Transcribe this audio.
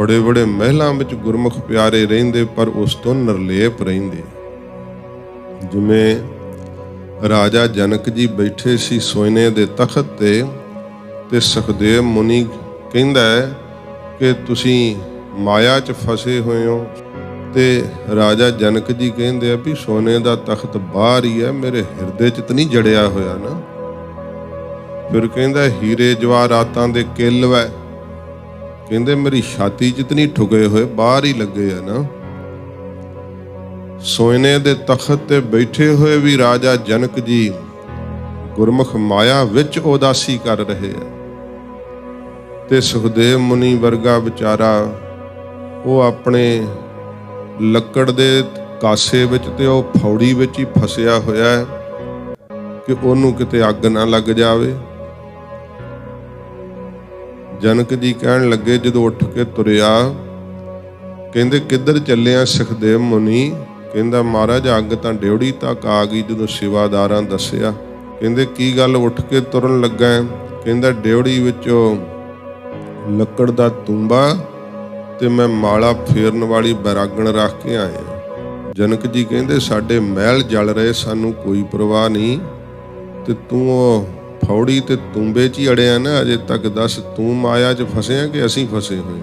ਬੜੇ ਬੜੇ ਮਹਿਲਾਂ ਵਿੱਚ ਗੁਰਮੁਖ ਪਿਆਰੇ ਰਹਿੰਦੇ, ਪਰ ਉਸ ਤੋਂ ਨਿਰਲੇਪ ਰਹਿੰਦੇ। ਜਿਵੇਂ ਰਾਜਾ ਜਨਕ ਜੀ ਬੈਠੇ ਸੀ ਸੋਇਨੇ ਦੇ ਤਖਤ ਤੇ ਤੇ ਸੁਖਦੇਵ ਮੁਨੀ ਕਹਿੰਦਾ ਹੈ ਕਿ ਤੁਸੀਂ ਮਾਇਆ 'ਚ ਫਸੇ ਹੋਏ ਹੋ। ਤੇ ਰਾਜਾ ਜਨਕ ਜੀ ਕਹਿੰਦੇ ਆ ਵੀ ਸੋਨੇ ਦਾ ਤਖਤ ਬਾਹਰ ਹੀ ਹੈ, ਮੇਰੇ ਹਿਰਦੇ 'ਚ ਤਾਂ ਨਹੀਂ ਜੜਿਆ ਹੋਇਆ ਨਾ। ਫਿਰ ਕਹਿੰਦਾ, ਹੀਰੇ ਜਵਾਹਰਾਤਾਂ ਦੇ ਕਿੱਲ ਵੈ। ਕਹਿੰਦੇ ਮੇਰੀ ਛਾਤੀ 'ਚ ਨਹੀਂ ਠੁਕੇ ਹੋਏ ਬਾਹਰ ਹੀ ਲੱਗੇ ਆ ਨਾ। ਸੋਇਨੇ ਦੇ ਤਖਤ ਤੇ ਬੈਠੇ ਹੋਏ ਵੀ ਰਾਜਾ ਜਨਕ ਜੀ ਗੁਰਮੁਖ ਮਾਇਆ ਵਿੱਚ ਉਦਾਸੀ ਕਰ ਰਹੇ ਆ। ਤੇ ਸੁਖਦੇਵ ਮੁਨੀ ਵਰਗਾ ਵਿਚਾਰਾ ਉਹ ਆਪਣੇ ਲੱਕੜ ਦੇ ਕਾਸੇ ਵਿੱਚ ਤੇ ਉਹ ਫੌੜੀ ਵਿੱਚ ਹੀ ਫਸਿਆ ਹੋਇਆ ਹੈ ਕਿ ਉਹਨੂੰ ਕਿਤੇ ਅੱਗ ਨਾ ਲੱਗ ਜਾਵੇ। ਜਨਕ ਜੀ ਕਹਿਣ ਲੱਗੇ, ਜਦੋਂ ਉੱਠ ਕੇ ਤੁਰਿਆ, ਕਹਿੰਦੇ, ਕਿੱਧਰ ਚੱਲਿਆ ਸੁਖਦੇਵ ਮੁਨੀ? ਕਹਿੰਦਾ, ਮਹਾਰਾਜ, ਅੱਗ ਤਾਂ ਡਿਉੜੀ ਤੱਕ ਆ ਗਈ ਜਦੋਂ ਸਿਵਾਦਾਰਾਂ ਦੱਸਿਆ। ਕਹਿੰਦੇ, ਕੀ ਗੱਲ ਉੱਠ ਕੇ ਤੁਰਨ ਲੱਗਾ ਕਹਿੰਦਾ, ਡਿਉੜੀ ਵਿੱਚੋਂ ਲੱਕੜ ਦਾ ਤੂੰਬਾ ਤੇ ਮੈਂ ਮਾਲਾ ਫੇਰਨ ਵਾਲੀ ਬੈਰਾਗਣ ਰੱਖ ਕੇ ਆਇਆ। ਜਨਕ ਜੀ ਕਹਿੰਦੇ, ਸਾਡੇ ਮਹਿਲ ਜਲ ਰਹੇ, ਸਾਨੂੰ ਕੋਈ ਪਰਵਾਹ ਨਹੀਂ ਤੇ ਤੂੰ ਉਹ ਫੌੜੀ ਤੇ ਤੂੰਬੇ 'ਚ ਹੀ ਅੜਿਆ ਨਾ, ਅਜੇ ਤੱਕ ਦੱਸ ਤੂੰ ਮਾਇਆ 'ਚ ਫਸਿਆ ਕਿ ਅਸੀਂ ਫਸੇ ਹੋਏ